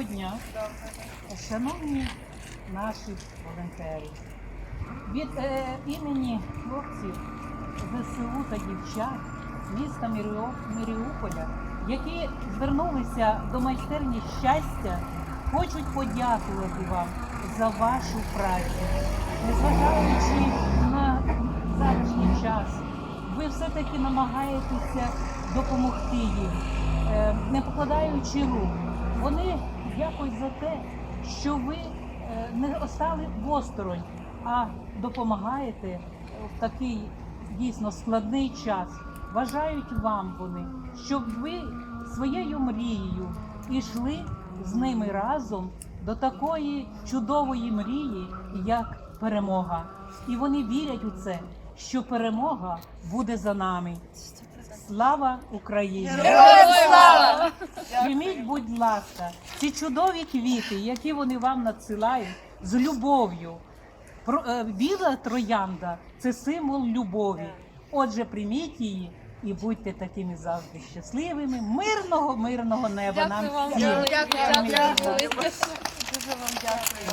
Доброго дня, шановні наші волонтери. Від е, імені хлопців ЗСУ та дівчат міста Міріуполя, які звернулися до майстерні щастя, хочуть подякувати вам за вашу працю. Незважаючи на зараз час, ви все-таки намагаєтеся допомогти їм, е, не покладаючи рук. Вони дякують за те, що ви е, не остали осторонь, а допомагаєте в такий дійсно складний час. Бажають вам вони, щоб ви своєю мрією йшли з ними разом до такої чудової мрії, як перемога. І вони вірять у це, що перемога буде за нами. Слава Україні! слава! Прийміть, будь ласка, ці чудові квіти, які вони вам надсилають з любов'ю. Е, Біла троянда це символ любові. Отже, прийміть її і будьте такими завжди щасливими. Мирного, мирного неба нам Дякую вам велике. Дякую. Дякую. Дуже вам дякую.